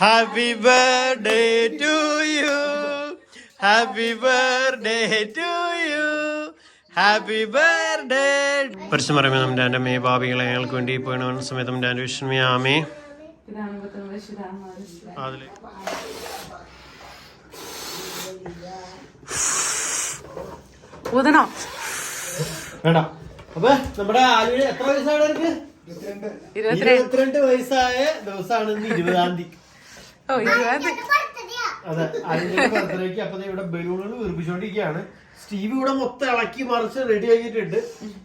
Happy birthday to you happy birthday to you happy birthday പരിശുദ്ധ പറയുമ്പോൾ നമ്മുടെ എന്റെ അമ്മയെ ഭാവികളെ അയാൾക്ക് വേണ്ടി പോയണ സമയത്ത് നമ്മുടെ എന്റെ വിഷ്ണു ആമേ അതിലെ ഊതണോ വേണ്ട. അപ്പൊ നമ്മുടെ ആലുവിന് എത്ര വയസ്സാണ് അവർക്ക് ഇരുപത്തിരണ്ട്. വയസ്സായ ദിവസമാണ് ഇന്ന് ഇരുപതാം തീയതി. ഓ ഇരുപത് അതെ അതിന്റെ ബർത്ത്ഡേക്ക് അപ്പൊ ഇവിടെ ബലൂണുകൾ വീർപ്പിച്ചോണ്ടിരിക്കുകയാണ്. സ്റ്റീവ് ഇവിടെ മൊത്തം ഇളക്കി മറിച്ച് റെഡി ആക്കിയിട്ടുണ്ട്.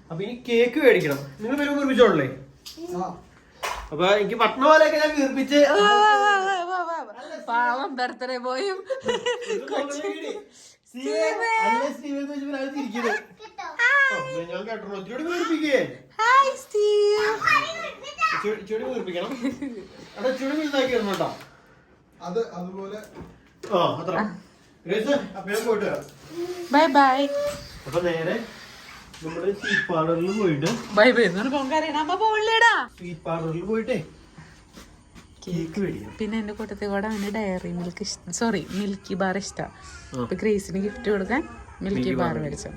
അപ്പൊ ഇനി കേക്ക് മേടിക്കണം. നിങ്ങൾ ബലൂൺ വീർപ്പിച്ചോളേ അപ്പൊ എനിക്ക് പട്ടണ പോലെയൊക്കെ ഞാൻ വീർപ്പിച്ച് പാവം ബർത്ത്ഡേ പോയും അത് അതുപോലെ. ആ അത്ര. പോയിട്ട് ബൈ ബൈ. അപ്പൊ നേരെ നമ്മുടെ സ്വീറ്റ് പാർലറിൽ പോയിട്ട് ബൈ ബൈ. എന്നൊരു പൊങ്കറിയണ അമ്മ പോളിടാ സ്വീറ്റ് പാർലറിൽ പോയിട്ടേ കേക്ക് പിന്നെ എന്റെ കൂട്ടത്തിൽ കൂടെ അവന് Dairy Milk sorry Milky Bar ഇഷ്ടമാണ് അപ്പൊ ഗ്രേസിന് ഗിഫ്റ്റ് കൊടുക്കാൻ മിൽക്കി ബാർ മേടിച്ചു.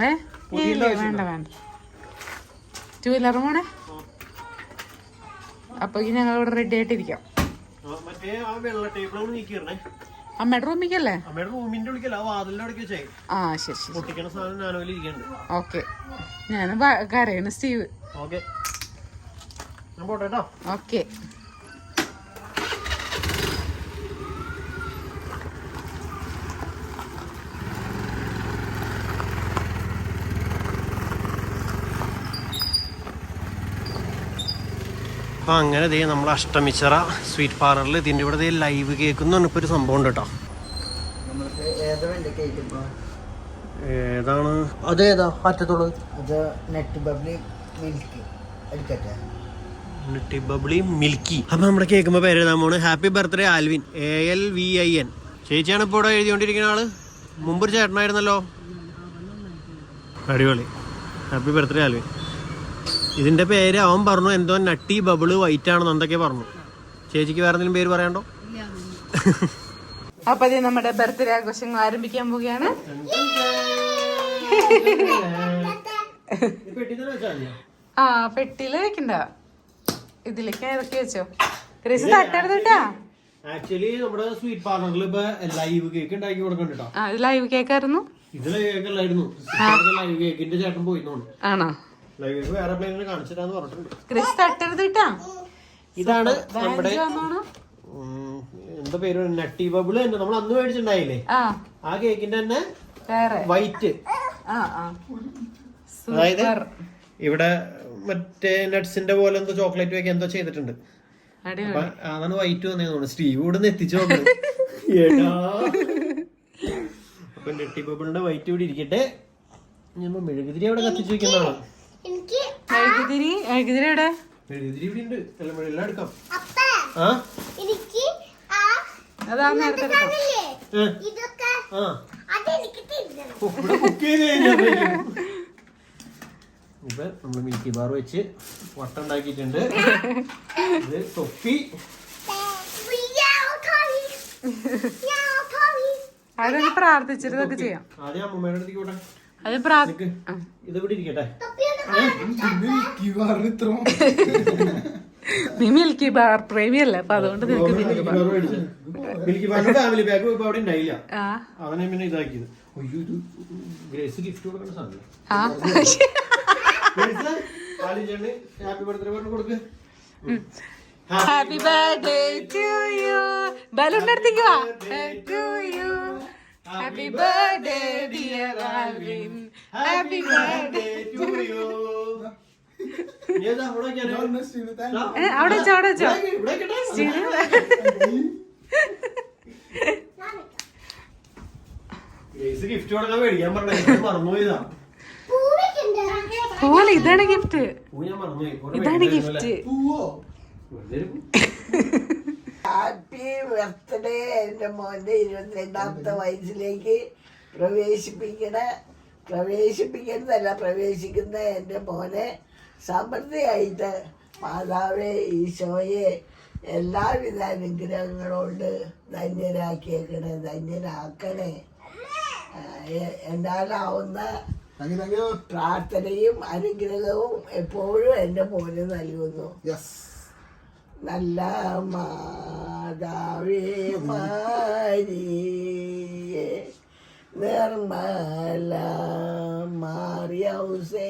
ഏ? വേണ്ട വേണ്ട. ടൂ വീലർ പോണേ അപ്പൊ ഞങ്ങൾ ഇവിടെ റെഡി ആയിട്ടിരിക്കാം. അമ്മയുടെ റൂമിക്കല്ലേ ആ ശരി ഓക്കെ ഞാൻ കരയാണ് സ്റ്റീവ് ഓക്കെ പോട്ടെ കേട്ടോ ഓക്കെ. അപ്പൊ അങ്ങനെ ദേ നമ്മൾ അഷ്ടമിച്ചറ സ്വീറ്റ് പാർലറിൽ ഇതിന്റെ ഇവിടെ ലൈവ് കേക്ക് എന്ന് പറഞ്ഞപ്പോ ഒരു സംഭവം ഉണ്ട് കേട്ടോ ഏതാണ്? അതേതാ? അറ്റത്തുള്ളത് അത് നെറ്റ് ബബ്ലി മിൽക്ക് എടുക്കട്ടെ നെട്ടി ബബ്ലി മിൽക്കി അപ്പൊ നമ്മുടെ കേൾക്കുമ്പോ പേര് എഴുതാൻ പോണ്. Happy birthday Alvin A L V I N ചേച്ചിയാണ് ഇപ്പോൾ ഇവിടെ എഴുതിക്കൊണ്ടിരിക്കുന്ന ആൾ. മുമ്പൊരു ചേട്ടനായിരുന്നല്ലോ. അടിപൊളി. ഹാപ്പി ബർത്ത്ഡേ ആൽവിൻ ഇതിന്റെ പേര് അവൻ പറഞ്ഞു എന്തോ നട്ടി ബബിൾ വൈറ്റ് ആണെന്ന് എന്തൊക്കെ പറഞ്ഞു. ചേച്ചിക്ക് വേറെ എന്തെങ്കിലും പേര് പറയാണ്ടോ അപ്പൊ ഇത് നമ്മുടെ ബർത്ത്ഡേ ആഘോഷങ്ങൾ ആരംഭിക്കാൻ പോവുകയാണ്. ആ പെട്ടിയിൽ വെക്കണ്ട. ഇതിലേക്ക് ഇറക്കി വെച്ചോ? ക്രിസ് തട്ടെടുത്തിട്ടാ ആക്ച്വലി നമ്മുടെ സ്വീറ്റ് പാർലറിൽ ഇപ്പൊ ലൈവ് കേക്ക് ഉണ്ടാക്കി കൊടുക്കണ്ടോ ആ ഇത് ലൈവ് കേക്കായിരുന്നു ഇതിലെ കേക്ക് അല്ലായിരുന്നു. ലൈവ് കേക്കിന്റെ ചേട്ടൻ പോയിന്നോണ്ട് ആണോ? ലൈവ് കേക്ക് വേറെ പ്ലെയിനിൽ കാണിച്ചിട്ടാന്ന് പറഞ്ഞിട്ടുണ്ട്. ക്രിസ് തട്ടെടുത്തിട്ടാ ഇതാണ് നമ്മുടെ എന്താ പേര്? നട്ടി ബബിൾ തന്നെ. നമ്മൾ അന്ന് മേടിച്ചിട്ടുണ്ടായില്ലേ? ആ. കേക്കിന്റെ തന്നെ വൈറ്റ് അതായത് ഇവിടെ മറ്റേ നട്ട്സിന്റെ പോലെ എന്തോ ചോക്ലേറ്റ് വെക്കാൻ എന്തോ ചെയ്തിട്ടുണ്ട്. അതാണ് വൈറ്റ് വന്നേന്ന് സ്റ്റീവ് ഇവിടെ നിന്ന് എത്തിച്ചു. അപ്പൊ നെട്ടി ബബിളിന്റെ വൈറ്റ് ഇവിടെ ഇരിക്കട്ടെ. ഞാൻ മെഴുകുതിരി അവിടെ കത്തിച്ചു വെക്കുന്നതാണ് മെഴുകുതിരി? എവിടെ? മെഴുകുതിരി ഇവിടെ ഉണ്ട്. എല്ലാം എല്ലാം എടുക്കാം. ആ? അതാ നേരത്തെ ഇതൊക്കെ ആ ഇവിടെ കുക്ക് ചെയ്ത് ഇപ്പൊ നമ്മൾ മിൽക്കി ബാർ വെച്ച് വട്ടം ഉണ്ടാക്കിയിട്ടുണ്ട് ഇത് തൊപ്പി. അതൊന്ന് ചെയ്യാം. ആദ്യം അമ്മമ്മയുടെ അടുത്തേക്ക് അത് ഇത് ഇവിടെ ഇരിക്കട്ടെ. നീ മിൽക്കി ബാർ പ്രേമി അല്ല അപ്പൊ അതുകൊണ്ട് നിനക്ക് മിൽക്കി ബാർ മിൽക്കി ബാറിന്റെ ഫാമിലി ബാഗ് ഇപ്പൊ അവിടെ ഉണ്ടായില്ല. ആ. അവനെ പിന്നെ ഇതാക്കിയത്. ഗ്രേസ് ഗിഫ്റ്റ് കൊടുക്കേണ്ട സാധനം ഹാപ്പി ബർത്ത്ഡേ പറഞ്ഞു കൊടുക്ക്. Happy birthday to you balloon എടുത്തേക്ക് വാ. To you happy birthday dear Alvin happy birthday to you അവിടെ വെച്ചോ അവിടെ വെച്ചോ. ഇസ് ഗിഫ്റ്റ് കൊടുക്കാൻ മേടിക്കാൻ പറഞ്ഞു മറന്നുപോയതാ. പോലെ ഇതാണ് ഗിഫ്റ്റ് ഇതാണ് ഗിഫ്റ്റ്. ഹാപ്പി ബർത്ത്ഡേ എന്റെ മോന്റെ ഇരുപത്തിരണ്ടാമത്തെ വയസ്സിലേക്ക് പ്രവേശിപ്പിക്കണ പ്രവേശിപ്പിക്കുന്നതല്ല പ്രവേശിക്കുന്ന എന്റെ മോനെ സമൃദ്ധിയായിട്ട് മാതാവേ ഈശോയെ എല്ലാവിധ അനുഗ്രഹങ്ങളോട് ധന്യരാക്കിയേക്കണേ എ- എന്നാലാവുന്ന താങ്ക് പ്രാർത്ഥനയും അനുഗ്രഹവും എപ്പോഴും എന്റെ മോന് നൽകുന്നു. യെസ് നല്ല മാതാവേ മാരിയേ നിർമ്മല മാറിയൗസേ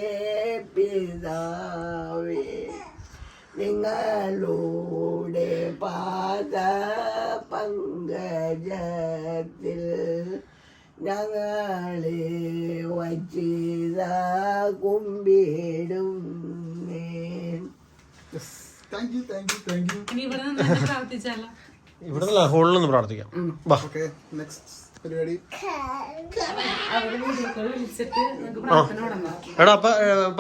പിതാവേ നിങ്ങളുടെ പാദ പങ്കജത്തിൽ ഞങ്ങളെ വച്ചിത കുമ്പിടും yes thank you thank you thank you ഇനി ഇവിടെ നിന്ന് പ്രാർത്ഥിച്ചാലോ? ഇവിടെ ഹോളിൽ നിന്ന് പ്രാർത്ഥിക്കാം വാ. ഓക്കെ നെക്സ്റ്റ് പരിപാടി. എടാ അപ്പ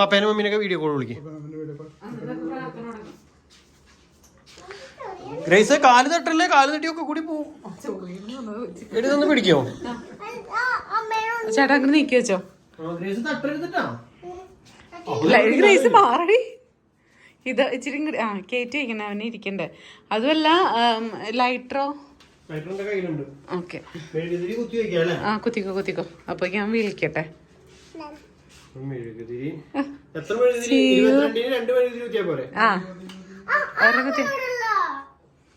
പപ്പേനും മമ്മീനൊക്കെ വീഡിയോ കോൾ വിളിക്കും. ഗ്രേസ് കാൽ തട്ടല്ലേ? കാൽ തട്ടിയൊക്കെ കൂടി പോവും. എടി ഇതൊന്ന് പിടിക്കോ? ചേട്ടാ അങ്ങനെ നീക്കി വെച്ചോ. ഗ്രേസ് മാറി ഗ്രേസ് മാറടി ഇത് ഇച്ചിരി ആ കയറ്റി വയ്ക്കണേ അവനെ ഇരിക്കണ്ടേ. അതുമല്ല ലൈറ്ററോ? ഓക്കെ. കുത്തി ആ കുത്തിക്കോ കുത്തിക്കോ. അപ്പൊ ഞാൻ വിളിക്കട്ടെ. മെഴുകുതിരി. എത്ര മെഴുകുതിരി?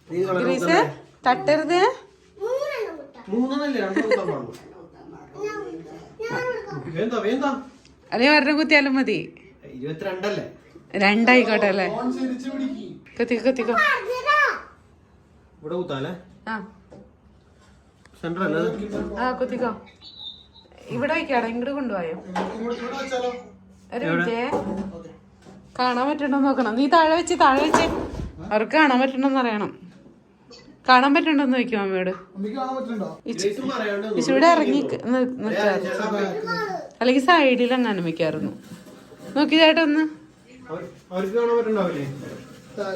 വേന്താ തട്ടരുത്. അല്ലെ ഒരെണ്ണം കുത്തിയാലും മതി. രണ്ടായിക്കോട്ടെ അല്ലേ? കുത്തിക്കോ കുത്തിക്കോ. ഇവിടെ കുത്താല്ലേ? ആ. സെന്റർ അല്ലേ ആ കുത്തിക്കോ. ഇവിടെ വയ്ക്കാടാ ഇങ്ങോട്ട് കൊണ്ടുപോയോ? ഒരു മിനിറ്റേ. കാണാൻ പറ്റണ്ടോ നോക്കണം. നീ താഴെ വെച്ച് താഴെ വെച്ച്. അവർക്ക് കാണാൻ പറ്റണ്ടോന്ന് അറിയണം. കാണാൻ പറ്റണ്ടെന്ന് വെക്കും അമ്മയോട്? ഇവിടെ ഇറങ്ങി അല്ലെങ്കിൽ സൈഡിൽ അങ്ങനെ വെക്കാറുന്നു നോക്കി ചേട്ടാ ഒന്ന്. കാണാൻ പറ്റുണ്ടാവില്ലേ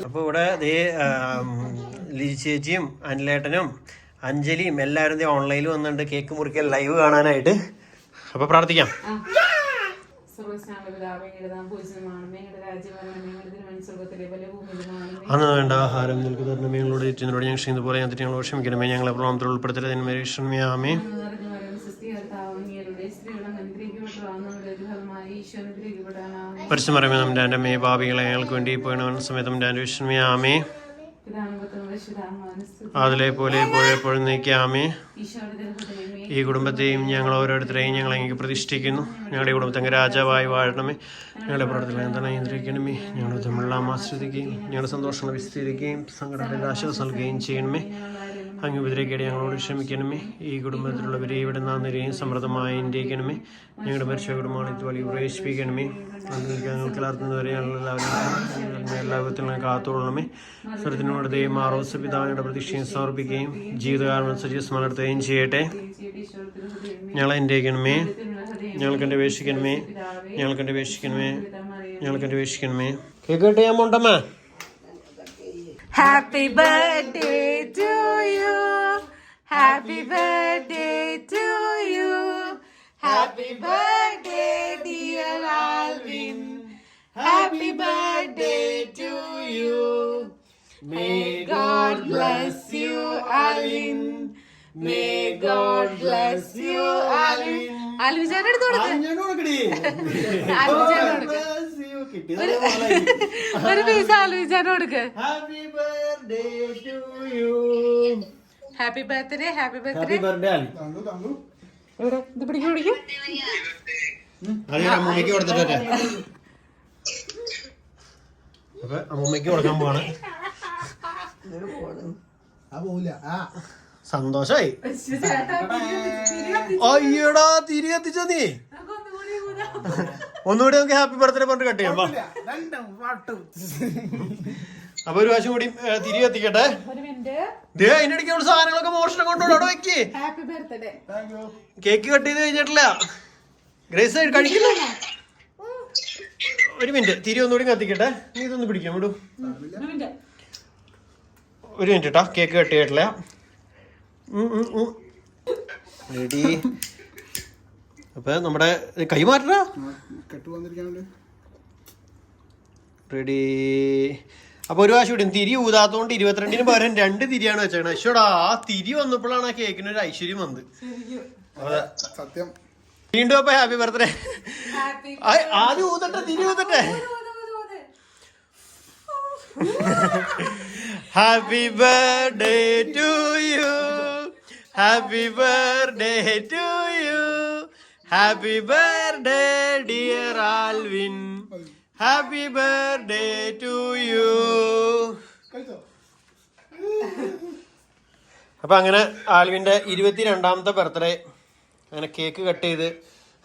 അപ്പൊ ഇവിടെ ദേ ലിജി ചേച്ചിയും അനിലേട്ടനും അഞ്ജലിയും എല്ലാവരും ദേ ഓൺലൈനിൽ വന്നിട്ടുണ്ട് കേക്ക് മുറിക്കൽ ലൈവ് കാണാനായിട്ട്. അപ്പൊ പ്രാർത്ഥിക്കാം. അന്ന് വേണ്ട ആഹാരം നിനക്ക് തരണമേ. ഞങ്ങളോട് തെറ്റിനോട് ഞങ്ങൾ ചെയ്യുന്ന പോലെ ഞാൻ ഞങ്ങൾ ക്ഷമിക്കണമേ. ഞങ്ങളെ പ്രളയത്തിൽ ഉൾപ്പെടുത്തരുത് എന്മേശ്വരമേ ആമേ പരിശുമറമേ നമ്മുടെ അമ്മയെ ഭാവികളെ ഞങ്ങൾക്ക് വേണ്ടി പോയണമെന്ന സമയത്ത് നമ്മുടെ അന്വേഷണമേ ആമേ അതിലെ പോലെ ഇപ്പോഴെപ്പോഴും നീക്കാമേ ഈ കുടുംബത്തെയും ഞങ്ങൾ ഓരോരുത്തരെയും ഞങ്ങൾ അങ്ങേക്ക് പ്രതിഷ്ഠിക്കുന്നു. ഞങ്ങളുടെ കുടുംബത്തെ രാജാവായി വാഴണമേ. ഞങ്ങളുടെ പ്രവർത്തനം എന്താണ് നിയന്ത്രിക്കണമേ. ഞങ്ങളുടെ തമ്മിലുള്ള ആസ്വദിക്കുകയും ഞങ്ങളുടെ സന്തോഷങ്ങൾ വിസ്തരിക്കുകയും സങ്കടങ്ങളിൽ ആശ്വാസം നൽകുകയും ചെയ്യണമേ. അങ്ങ് ഉപദ്രവിക്കേണ്ടി ഞങ്ങളോട് ക്ഷമിക്കണമേ. ഈ കുടുംബത്തിലുള്ളവരെ ഇവിടെ നിരയും സമൃദ്ധമായി ഇന്ത്യക്കണമേ ഞങ്ങളുടെ മരിച്ച കുടുംബങ്ങളെ ഇതുപോലെ പ്രവേശിപ്പിക്കണമേ. ഞങ്ങൾക്ക് എല്ലാവർക്കും എല്ലാവരും എല്ലാ വിധത്തിലും കാത്തോളണമേ ദൈവം ആറോസ് പിതാവിനുടെ പ്രതീക്ഷയും സമർപ്പിക്കുകയും ജീവിതകാരണം സജീവ സ്മരണത്തുകയും ചെയ്യട്ടെ. ഞങ്ങളെ ഇന്ത്യക്കണമേ ഞങ്ങൾക്കെന്റെ അപേക്ഷിക്കണമേ. ഞങ്ങൾക്കെന്റെ അപേക്ഷിക്കണമേ. ഞങ്ങൾക്കെന്റെ അപേക്ഷിക്കണമേ. കേക്ക് ഞാൻ മുണ്ടമ്മ? Happy birthday happy birthday to you happy birthday dear Alvin happy birthday to you may God bless you Alvin may God bless you Alvin Alvin ചേട്ടൻ എടുത്തു കൊടുക്ക്. ചേട്ടൻ കൊടുക്ക്. ഒരു പീസ് ആൽവിൻ ചേട്ടൻ കൊടുക്ക്. Happy birthday to you happy birthday happy birthday happy birthday thank you എവിടെ? ഇത് പിടിക്കും പിടിക്കും. ഞാൻ അമ്മൂമ്മയ്ക്ക് കൊടുത്തിട്ട്. അപ്പൊ അമ്മൂമ്മയ്ക്ക് കൊടുക്കാൻ പോവാണ്. ആ പോവില്ല. ആ. സന്തോഷായി. അയ്യടാ തിരി എത്തിച്ച നീ? ഒന്നുകൂടി നമുക്ക് ഹാപ്പി ബർത്ത്ഡേ പറഞ്ഞിട്ട് കട്ട് ചെയ്യാം അപ്പൊ ഒരു പ്രാവശ്യം കൂടി തിരികെ എത്തിക്കട്ടെ. കത്തിക്കട്ടെ ഒരു മിനിറ്റ്. ദേ അതിനിടയ്ക്ക് സാധനങ്ങളൊക്കെ മോഷണം കൊണ്ടുപോയി അവിടെ വെക്ക്. Happy birthday thank cake cut ചെയ്ത് കഴിഞ്ഞിട്ടില്ല. ഗ്രേസ് കഴിക്കില്ല ഒരു മിനിറ്റ് തിരി ഒന്നുകൂടി കത്തിക്കട്ടെ നീ ഇതൊന്ന് പിടിക്കാം വിടൂ ഒരു മിനിറ്റ്. കേട്ടോ കേക്ക് കട്ട് ചെയ്തിട്ടില്ല. റെഡി അപ്പൊ നമ്മുടെ കൈ മാറ്റടാ വന്നിരിക്കാനുണ്ട്. റെഡി അപ്പൊ ഒരു പ്രാവശ്യം ഇടും. തിരി ഊതാത്തോണ്ട് ഇരുപത്തിരണ്ടിന് പകരം രണ്ട് തിരിയാണ് വെച്ചേക്കണത് അശ്വടാ ആ തിരി വന്നപ്പോഴാണ് ആ കേക്കിന് ഒരു ഐശ്വര്യം വന്നത്. അതെ. സത്യം. വീണ്ടും അപ്പൊ ഹാപ്പി ബർത്ത്ഡേ. ആദ്യം ഊതട്ടെ തിരി ഊതട്ടെ. Happy birthday to you. Happy birthday to you. Happy birthday dear Alvin. Happy birthday to you അപ്പൊ അങ്ങനെ ആൽവിന്റെ ഇരുപത്തിരണ്ടാമത്തെ ബർത്ത്ഡേ അങ്ങനെ കേക്ക് കട്ട് ചെയ്ത്.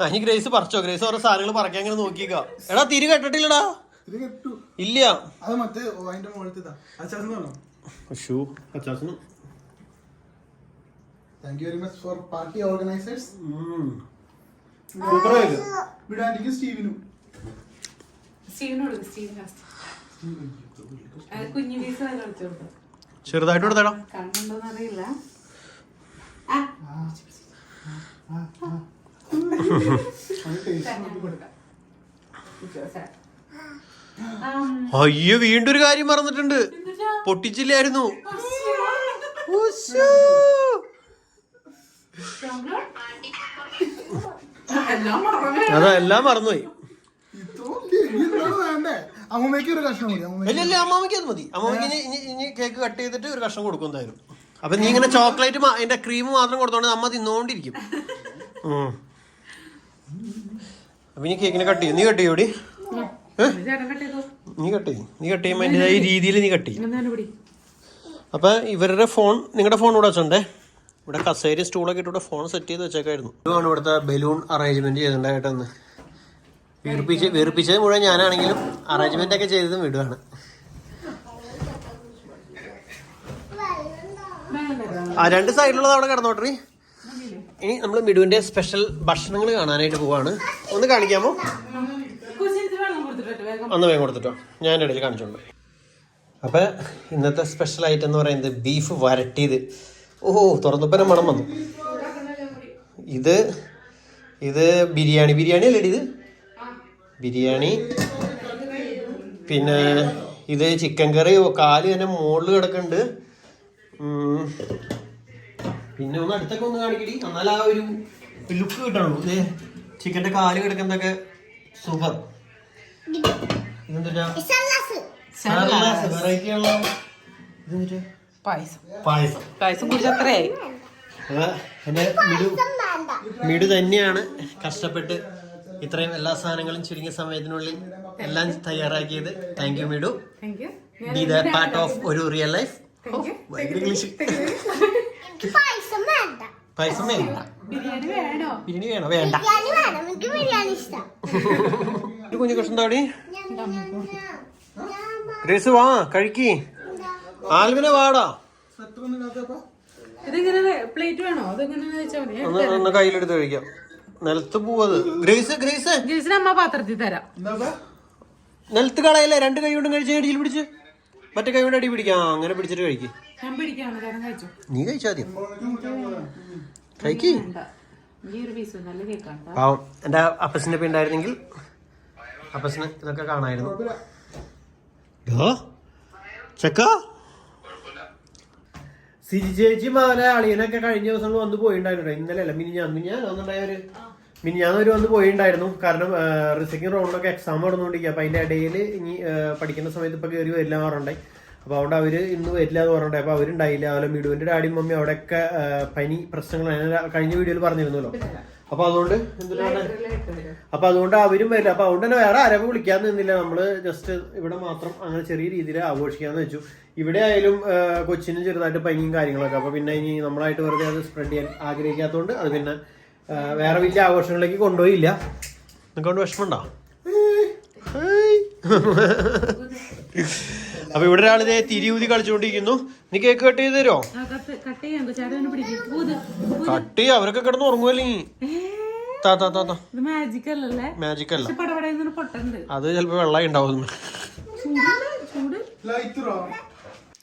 ഇനി ഗ്രേസ് പറിച്ചോ? ഗ്രേസ് ഓരോ സാധനങ്ങൾ പറിക്കാൻ അങ്ങനെ നോക്കിക്കോ. എടാ തിരി കെട്ടിട്ടില്ലടാ. ഇല്ല. ഷൂ അച്ചാസനും thank you very much for party organisers സൂപ്പറായില്ല വിടാണ്ടിക്ക് സ്റ്റീവിനും. സ്റ്റീവിനോട് സ്റ്റീവൻ ലാസ്റ്റ് കുഞ്ഞു പീസ് തന്നെ കളിച്ചു കൊടുത്തു? ചെറുതായിട്ട് കൊടുത്തേടാ. കണ്ണുണ്ടോന്ന് അറിയില്ല അയ്യോ വീണ്ടും ഒരു കാര്യം മറന്നിട്ടുണ്ട്. പൊട്ടിച്ചില്ലായിരുന്നു. അതെല്ലാം മറന്നുപോയി. വേണ്ടേ? അമ്മമ്മയ്ക്ക് ഒരു കഷ്ണം മതി ഇല്ല അമ്മമ്മയ്ക്ക്. ഇല്ല അമ്മാമയ്ക്ക് അത് മതി. അമ്മാമയ്ക്ക് ഇനി ഇനി കേക്ക് കട്ട് ചെയ്തിട്ട് ഒരു കഷ്ണം കൊടുക്കും എന്തായാലും. അപ്പൊ നീ ഇങ്ങനെ ചോക്ലേറ്റ് അതിന്റെ ക്രീം മാത്രം കൊടുത്തോണ്ട് അമ്മ തിന്നോണ്ടിരിക്കും. ഉം. അപ്പൊ ഇനി കേക്കിനെ കട്ട് ചെയ്യും. നീ കട്ട് ചെയ്യൂടി നീ കട്ട് ചെയ്യും. നീ കട്ട് ചെയ്യുമ്പോൾ അതിന്റെതായ രീതിയിൽ നീ കട്ട് ചെയ്യും. അപ്പൊ ഇവരുടെ ഫോൺ നിങ്ങളുടെ ഫോൺ ഇവിടെ വെച്ചോണ്ടേ. ഇവിടെ കസേരയും സ്റ്റൂളൊക്കെ ഇട്ട് ഇവിടെ ഫോൺ സെറ്റ് ചെയ്ത് വെച്ചേക്കായിരുന്നു. ഇതാണ് ഇവിടുത്തെ ബലൂൺ അറേഞ്ച്മെന്റ് ചെയ്തിട്ടുണ്ടായിട്ടെന്ന്. വീർപ്പിച്ച് വീർപ്പിച്ചത് മുഴുവൻ ഞാനാണെങ്കിലും അറേഞ്ച്മെന്റ് ഒക്കെ ചെയ്തതും വിടുവാണ്. ആ രണ്ട് സൈഡിലുള്ളത് അവിടെ കിടന്നോട്ടെ ഇനി നമ്മൾ മിടുവിന്റെ സ്പെഷ്യൽ ഭക്ഷണങ്ങൾ കാണാനായിട്ട് പോവാണ്. ഒന്ന് കാണിക്കാമോ? ഒന്ന് വേഗം കൊടുത്തിട്ടോ. ഞാൻ ഇടയിൽ കാണിച്ചോണ്ട് അപ്പൊ ഇന്നത്തെ സ്പെഷ്യൽ ഐറ്റം എന്ന് പറയുന്നത് ബീഫ് വരട്ടിയത്. ഓഹോ തുറന്നപ്പനെ മണം വന്നു. ഇത് ഇത് ബിരിയാണി. ബിരിയാണി അല്ലേ ഇത്? ബിരിയാണി. പിന്നെ ഇത് ചിക്കൻ കറി കാൽ തന്നെ മുകളിൽ കിടക്കുന്നുണ്ട് പിന്നെ ഒന്ന് അടുത്തൊക്കെ ഒന്ന് കാണിക്കടി. എന്നാൽ ആ ഒരു ലുക്ക് കിട്ടണുള്ളൂ. ഇതേ ചിക്കന്റെ കാൽ കിടക്കുന്നതൊക്കെ സൂപ്പർ ഇതെന്താ വെറൈറ്റി പായസം. പായസം. എന്റെ മിടു മിടു തന്നെയാണ് കഷ്ടപ്പെട്ട് ഇത്രയും എല്ലാ സാധനങ്ങളും ചുരുങ്ങിയ സമയത്തിനുള്ളിൽ എല്ലാം തയ്യാറാക്കിയത്. താങ്ക് യു മീഡു ബി ദ പാർട്ട് ഓഫ് ഒരു റിയൽ ലൈഫ് ഇംഗ്ലീഷ് പായസം വേണ്ട. ബിരിയാണി വേണോ? വേണ്ട. ബിരിയാണി വേണം. എനിക്ക് ബിരിയാണി ഇഷ്ടം. ഒരു കുഞ്ഞു കഷ്ണം താടി ഞാൻ- വാ കഴിക്കി. ആൽവിനെ വാടാ. ഒന്ന് കയ്യിലെടുത്ത് കഴിക്കാം. നിലത്ത് പോവത്. Grace grace. ഗ്രേസിന് അമ്മ പാത്രത്തിൽ തരാം. നിലത്ത് കളയല്ലേ? രണ്ട് കൈ കൊണ്ടും കഴിച്ച് അടിയിൽ പിടിച്ച്. മറ്റേ കൈ കൊണ്ട് അടി പിടിക്കാം. അങ്ങനെ പിടിച്ചിട്ട് കഴിക്ക്. ഞാൻ പിടിക്കാണ്. കാരണം കഴിച്ചു? നീ കഴിച്ചാ മതി കഴിക്ക്. പാവം. എന്റെ അപ്പസിന്റെ ഒപ്പം ഉണ്ടായിരുന്നെങ്കിൽ അപ്പസിന് ഇതൊക്കെ കാണായിരുന്നു. ചെക്ക? സിജി ചേച്ചി മാല അളിയനൊക്കെ കഴിഞ്ഞ ദിവസങ്ങൾ വന്ന് പോയിണ്ടായിരുന്നു ഇന്നലെ അല്ല മിനി മിനിഞ്ഞാൻ ഞാൻ വന്നിട്ടുണ്ടായ ഒരു മിനിഞ്ഞാന്ന് ഒരു വന്ന് പോയിണ്ടായിരുന്നു. കാരണം റിസക്കിങ് റൗണ്ടിലൊക്കെ എക്സാം നടന്നുകൊണ്ടിരിക്കുക അപ്പം അതിന്റെ ഇടയിൽ ഇനി പഠിക്കുന്ന സമയത്ത് ഇപ്പം കയറി വരില്ല പറഞ്ഞിട്ടുണ്ടായി. അപ്പോൾ അവിടെ അവർ ഇന്ന് വരില്ല എന്ന് പറഞ്ഞിട്ട് അപ്പോൾ അവരുണ്ടായില്ല. അതുപോലെ മിഡുവിന്റെ ഡാഡിയും മമ്മി അവിടെയൊക്കെ പനി പ്രശ്നങ്ങൾ കഴിഞ്ഞ വീഡിയോയിൽ പറഞ്ഞിരുന്നല്ലോ. അപ്പോൾ അതുകൊണ്ട് അപ്പോൾ അപ്പൊ അതുകൊണ്ട് അവരും വരില്ല. അപ്പോൾ അതുകൊണ്ട് തന്നെ വേറെ ആരും വിളിക്കാൻ നിന്നില്ല. നമ്മൾ ജസ്റ്റ് ഇവിടെ മാത്രം അങ്ങനെ ചെറിയ രീതിയിൽ ആഘോഷിക്കാന്ന് വെച്ചു. ഇവിടെ ആയാലും കൊച്ചിനും ചെറുതായിട്ട് പനിയും കാര്യങ്ങളൊക്കെ. അപ്പോൾ പിന്നെ ഇനി നമ്മളായിട്ട് വെറുതെ അത് സ്പ്രെഡ് ചെയ്യാൻ ആഗ്രഹിക്കാത്തതുകൊണ്ട് അത് പിന്നെ വേറെ വലിയ ആഘോഷങ്ങളിലേക്ക് കൊണ്ടുപോയില്ല. നിങ്ങൾക്കൊണ്ട് വിഷമമുണ്ടോ? അപ്പൊ ഇവിടെ ഒരാളിതേ തിരിയൂതി കളിച്ചുകൊണ്ടിരിക്കുന്നു. നീ കേക്ക് കട്ട് ചെയ്ത് തരുമോ കട്ട് ചെയ്യാം. അവരൊക്കെ കിടന്ന് ഉറങ്ങുമല്ലേ ഇത് മാജിക് അല്ല. അത് ചിലപ്പോ വെള്ളമായി ഉണ്ടാവും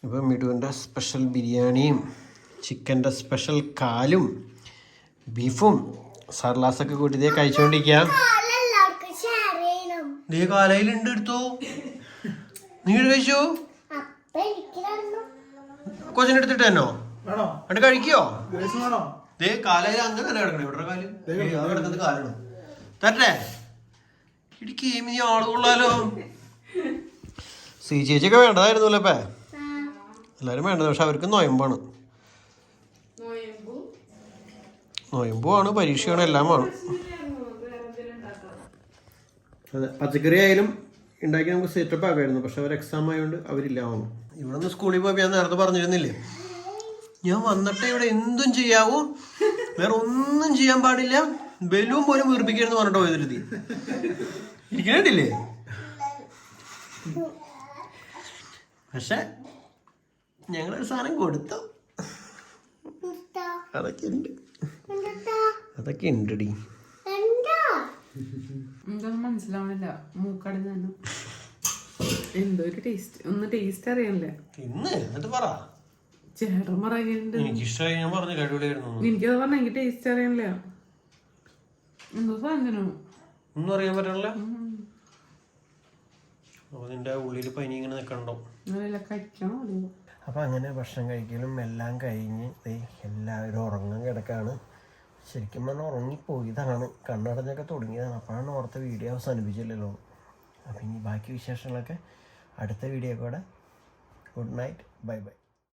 ഇപ്പൊ മിടുവിന്റെ സ്പെഷ്യൽ ബിരിയാണിയും ചിക്കന്റെ സ്പെഷ്യൽ കാലും ബീഫും സർലാസൊക്കെ കൂട്ടി ഇതേ കഴിച്ചോണ്ടിരിക്കാം. നീ ഷെയർ ചെയ്യണം. നീ കാലയിലുണ്ട് എടുത്തോ. നീ കഴിച്ചു? കൊച്ചിന് എടുത്തിട്ട് തന്നോ? വേണോ? എന്നിട്ട് കഴിക്കോ? ദേ കാലയിൽ അങ്ങനെ തന്നെ കിടക്കണം. ഇവിടെ കാൽ. കിടക്കുന്നത് കാലാണ് തരട്ടെ. ഇടിക്ക് നീ ആൾ കൊള്ളാലോ. സി ചേച്ചിയൊക്കെ വേണ്ടതായിരുന്നല്ലോ ഇപ്പേ. എല്ലാരും വേണ്ടത് പക്ഷെ അവർക്ക് നൊയമ്പാണ്. നൊയമ്പുമാണ് പരീക്ഷയാണ് എല്ലാമാണ് അതെ പച്ചക്കറി ആയാലും ഉണ്ടാക്കി നമുക്ക് സെറ്റപ്പ് ആക്കായിരുന്നു പക്ഷെ അവർ എക്സാം ആയതുകൊണ്ട് അവരില്ല വന്നു ഇവിടെ നിന്ന് സ്കൂളിൽ പോയി ഞാൻ നേരത്തെ പറഞ്ഞിരുന്നില്ലേ? ഞാൻ വന്നിട്ട് ഇവിടെ എന്തും ചെയ്യാവൂ വേറെ ഒന്നും ചെയ്യാൻ പാടില്ല. ബലൂൺ പോലും വീർപ്പിക്കരുന്ന് പറഞ്ഞിട്ട് പോയതിരുത്തി. ഇരിക്കണ്ടില്ലേ പക്ഷെ ഞങ്ങളൊരു സാധനം കൊടുത്തു? അതൊക്കെ ഉണ്ട്. അതൊക്കെ ഉണ്ടടി. എന്താ? എന്തൊന്നും മനസ്സിലാവണില്ല. മൂക്കടി തന്നെ എന്തോ ഒരു ടേസ്റ്റ് ഒന്ന് ടേസ്റ്റ് ഇന്ന് എന്നിട്ട് പറ. ചേട്ടൻ പറയുന്നുണ്ട്. ഞാൻ എനിക്കത് പറഞ്ഞ എനിക്ക് ടേസ്റ്റ് അറിയാനില്ല. എന്തോ സാധനം ഒന്നും അറിയാൻ പറ്റണില്ല? അപ്പൊ നിന്റെ ഉള്ളിൽ പനി ഇങ്ങനെ നിക്കണ്ടോ നല്ല കഴിക്കണം? അറിയോ അപ്പൊ അങ്ങനെ ഭക്ഷണം കഴിക്കലും എല്ലാം കഴിഞ്ഞ് എല്ലാവരും ഉറങ്ങാൻ കിടക്കാണ്. ശരിക്കും പറഞ്ഞാൽ ഉറങ്ങിപ്പോയതാണ്. കണ്ണടഞ്ഞൊക്കെ തുടങ്ങിയതാണ്. അപ്പോഴാണ് ഓർത്ത വീഡിയോ അവസാനിപ്പിച്ചില്ലല്ലോ. അപ്പം ഇനി ബാക്കി വിശേഷങ്ങളൊക്കെ അടുത്ത വീഡിയോ കൂടെ. Good night. Bye bye.